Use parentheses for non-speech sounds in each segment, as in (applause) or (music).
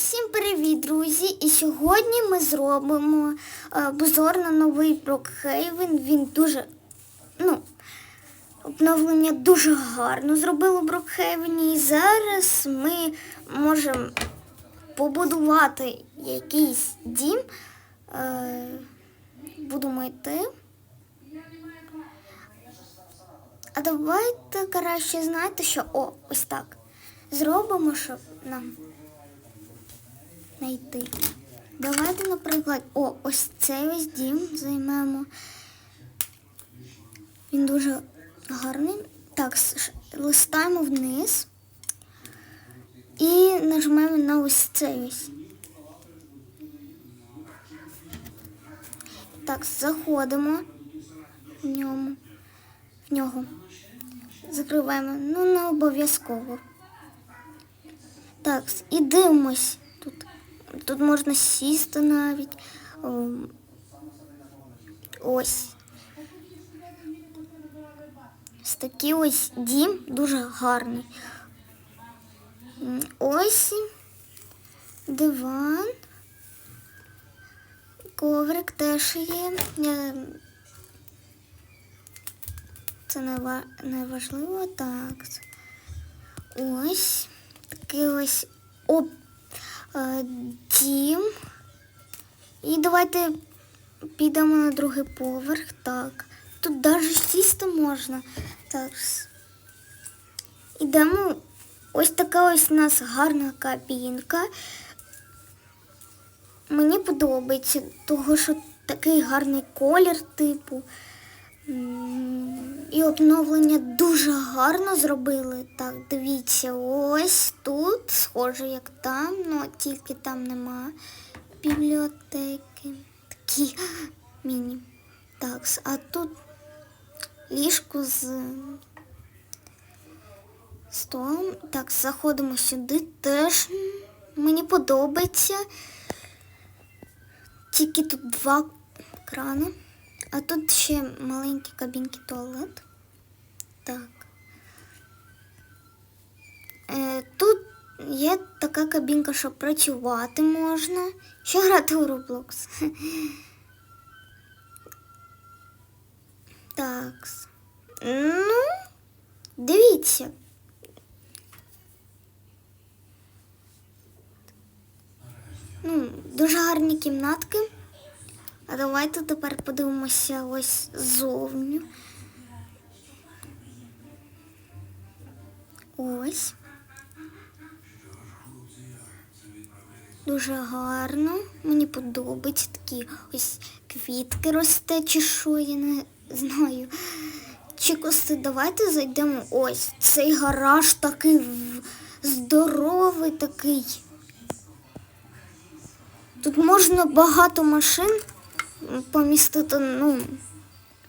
Усім привіт, друзі! І сьогодні ми зробимо е, обзор на новий Брокхейвен. Він дуже, ну, обновлення дуже гарно зробило Брокхейвені. І зараз ми можемо побудувати якийсь дім. Е, будемо йти. А давайте краще знаєте, що о, ось так. Зробимо, щоб нам знайти. Давайте, наприклад, о, ось цей ось дім займемо. Він дуже гарний. Так, листаємо вниз і нажмемо на ось цей ось. Так, заходимо в ньому. В нього. Закриваємо. Ну, не обов'язково. Так, і дивимось. Тут, можна сісти навіть. Ем, Ось. Ось такий ось дім дуже гарний. Ось диван. Коврик теж є. Це не, важливо. Так. Ось такий ось оп, дім. І давайте підемо на другий поверх. Так. Тут навіть сісти можна. Так. Ідемо. Ось така ось у нас гарна кабінка. Мені подобається, того що такий гарний колір, типу. І обновлення дуже гарно зробили. Так, дивіться, ось тут, схоже, як там, ну тільки там нема бібліотеки. Такі міні. Так, а тут ліжко з столом. Так, заходимо сюди. Теж мені подобається. Тільки тут два крани. А тут ще маленький кабінки туалет. Так. Е, тут є така кабінка, що працювати можна. Що грати у Roblox. (laughs) Так. Ну, дивіться. Ну, дуже гарні кімнатки. А давайте тепер подивимося ось ззовні. Ось. Дуже гарно. Мені подобається такі ось квітки росте, чи що, я не знаю. Чикоси, давайте зайдемо ось. Цей гараж такий здоровий такий. Тут можна багато машин помістити, ну,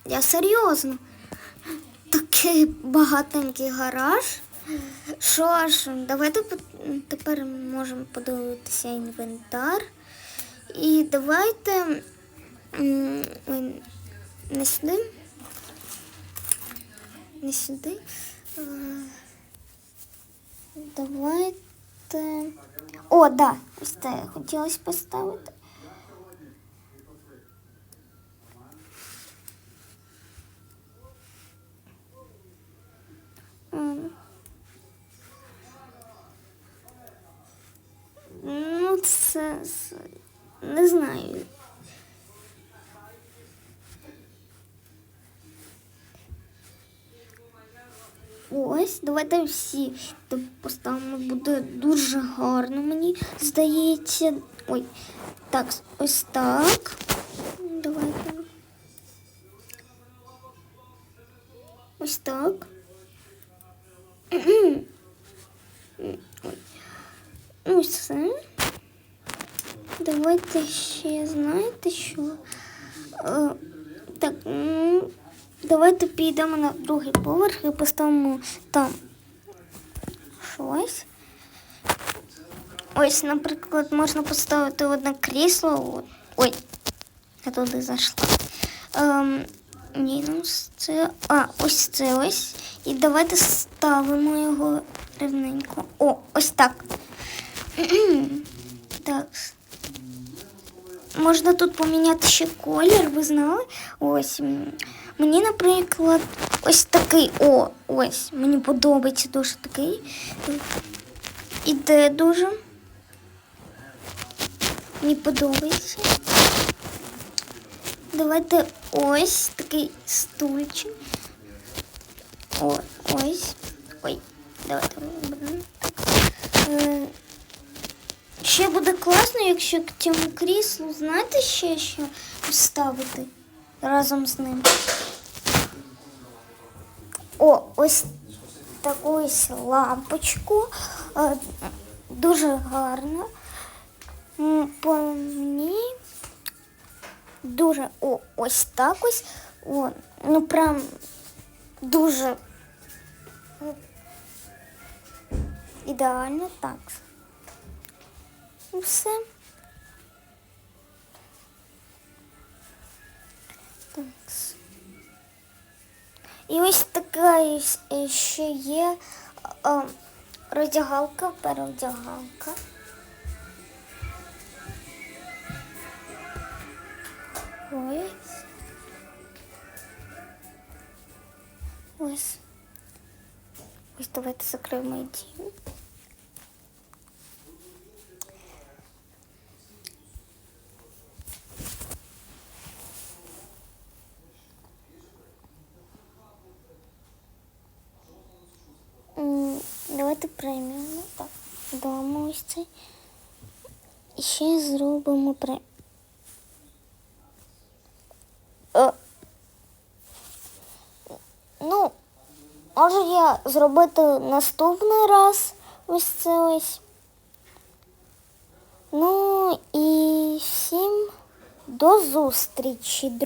я серйозно. Такий багатенький гараж. Що ж, давайте тепер можемо подивитися інвентар. І давайте не сюди. Не сюди. Давайте. О, да, ось це хотілося поставити. М. Ну, це, не знаю. Ось, давайте всі поставимо, буде дуже гарно, мені здається. Ой, так, ось так. Давайте. Ось так. Ой. Ось все. Давайте ще знаєте що? Е, так, ну, давайте підемо на другий поверх і поставимо там щось. Ось, наприклад, можна поставити одне крісло. Ой, я туди зайшла. Ем, мінус це. А, ось це ось. І давайте ставимо його рівненько. О, ось так. (clears throat) можна тут поміняти ще колір, ви знали? Ось. м, Мені, наприклад, ось такий. О, ось. Мені подобається дуже такий. Іде дуже. Мені подобається. Давайте ось такий стульчик. О, ось. Ой, давайте виберемо. Так. Е, Ще буде класно, якщо к цьому кріслу, знаєте ще що вставити разом з ним. О, ось таку ось лампочку. Е, Дуже гарно. По мені дуже о, ось так ось. О, ну прям дуже ідеально так. Все. Так. І ось така е, ще є е, роздягалка, переодягалка. Ось. Ось. Ось давайте закриємо дім. Давайте преміум. Так, дамо ось цей. І ще зробимо пре. Е, ну, можу я зробити наступний раз ось це ось. Ну і всім до зустрічі, друзі.